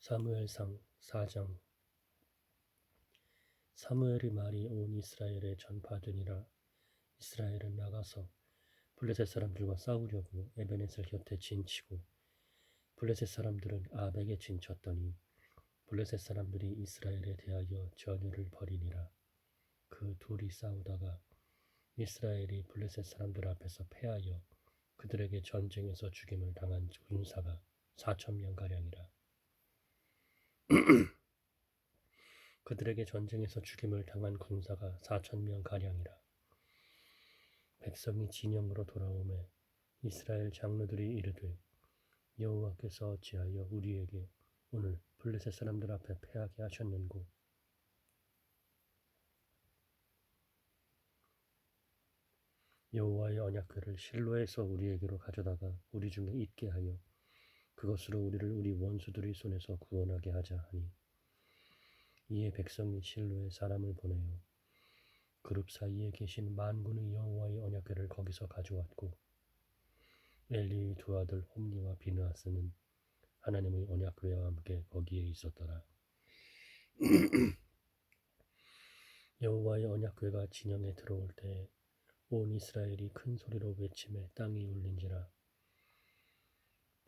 사무엘상 4장. 사무엘이 말이 온 이스라엘에 전파되니라. 이스라엘은 나가서 블레셋 사람들과 싸우려고 에베넷을 곁에 진치고 블레셋 사람들은 아벡에 진쳤더니 블레셋 사람들이 이스라엘에 대하여 전율을 벌이니라. 그 둘이 싸우다가 이스라엘이 블레셋 사람들 앞에서 패하여 그들에게 전쟁에서 죽임을 당한 군사가 사천 명 가량이라 그들에게 전쟁에서 죽임을 당한 군사가 사천 명 가량이라. 백성이 진영으로 돌아오매 이스라엘 장로들이 이르되 여호와께서 어찌하여 우리에게 오늘 블레셋 사람들 앞에 패하게 하셨는고 여호와의 언약궤를 실로에서 우리에게로 가져다가 우리 중에 있게 하여 그것으로 우리를 우리 원수들의 손에서 구원하게 하자 하니 이에 백성이 실로에 사람을 보내어 그룹 사이에 계신 만군의 여호와의 언약궤를 거기서 가져왔고 엘리의 두 아들 홈니와 비느하스는 하나님의 언약궤와 함께 거기에 있었더라. 여호와의 언약궤가 진영에 들어올 때에 온 이스라엘이 큰 소리로 외침에 땅이 울린지라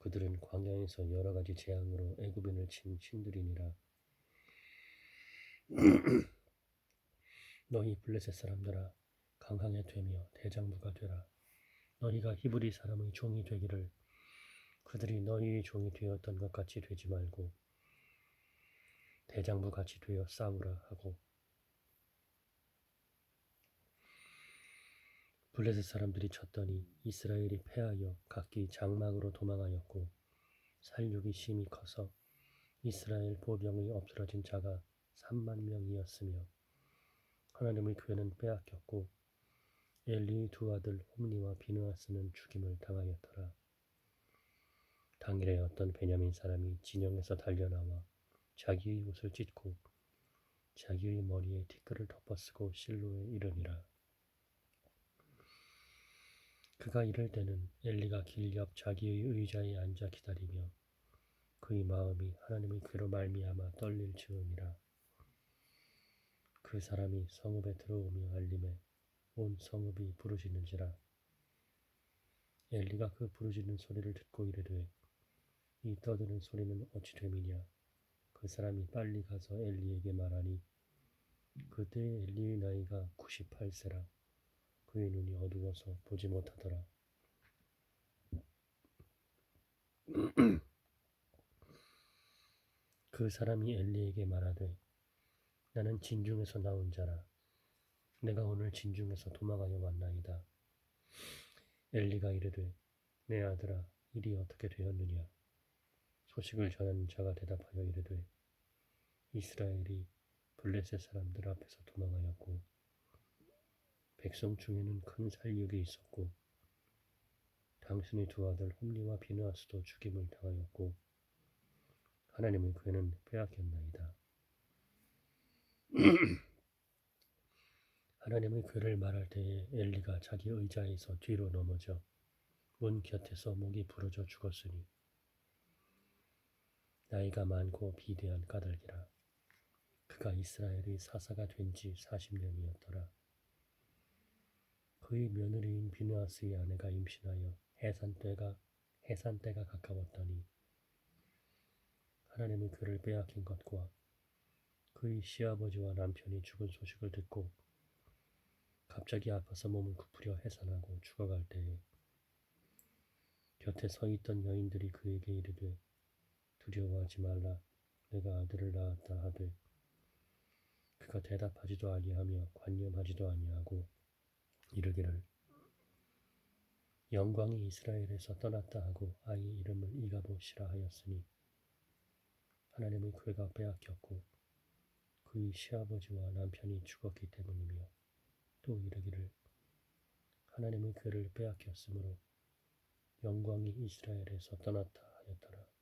그들은 광야에서 여러 가지 재앙으로 애굽인을 친 신들이니라. 너희 블레셋 사람들아 강하게 되며 대장부가 되라. 너희가 히브리 사람의 종이 되기를 그들이 너희의 종이 되었던 것 같이 되지 말고 대장부 같이 되어 싸우라 하고 블레셋 사람들이 쳤더니 이스라엘이 패하여 각기 장막으로 도망하였고 살육이 심히 커서 이스라엘 보병의 엎드러진 자가 3만 명이었으며 하나님의 교회는 빼앗겼고 엘리의 두 아들 홈니와 비누아스는 죽임을 당하였더라. 당일에 어떤 베냐민 사람이 진영에서 달려나와 자기의 옷을 찢고 자기의 머리에 티끌을 덮어쓰고 실로에 이르니라. 그가 이럴 때는 엘리가 길 옆 자기의 의자에 앉아 기다리며 그의 마음이 하나님의 괴로 말미암아 떨릴 즈음이라. 그 사람이 성읍에 들어오며 알림에 온 성읍이 부르짖는지라. 엘리가 그 부르짖는 소리를 듣고 이르되 이 떠드는 소리는 어찌 됨이냐. 그 사람이 빨리 가서 엘리에게 말하니 그때 엘리의 나이가 98세라. 그의 눈이 어두워서 보지 못하더라. 그 사람이 엘리에게 말하되 나는 진중에서 나온 자라. 내가 오늘 진중에서 도망하여 왔나이다. 엘리가 이르되 내 아들아 일이 어떻게 되었느냐. 소식을 전하는 자가 대답하여 이르되 이스라엘이 블레셋 사람들 앞에서 도망하였고 백성 중에는 큰 살육이 있었고 당신의 두 아들 홈리와 비누아스도 죽임을 당하였고 하나님의 괴는 빼앗겼나이다. 하나님의 괴를 말할 때에 엘리가 자기 의자에서 뒤로 넘어져 문 곁에서 목이 부러져 죽었으니 나이가 많고 비대한 까닭이라 그가 이스라엘의 사사가 된 지 40년이었더라. 그의 며느리인 비누아스의 아내가 임신하여 해산 때가 해산 때가 가까웠더니 하나님의 그를 빼앗긴 것과 그의 시아버지와 남편이 죽은 소식을 듣고 갑자기 아파서 몸을 굽으려 해산하고 죽어갈 때에 곁에 서 있던 여인들이 그에게 이르되 두려워하지 말라. 내가 아들을 낳았다 하되 그가 대답하지도 아니하며 관념하지도 아니하고 이르기를 영광이 이스라엘에서 떠났다 하고 아이 이름을 이가봇이라 하였으니 하나님의 괴가 빼앗겼고 그의 시아버지와 남편이 죽었기 때문이며 또 이르기를 하나님의 괴를 빼앗겼으므로 영광이 이스라엘에서 떠났다 하였더라.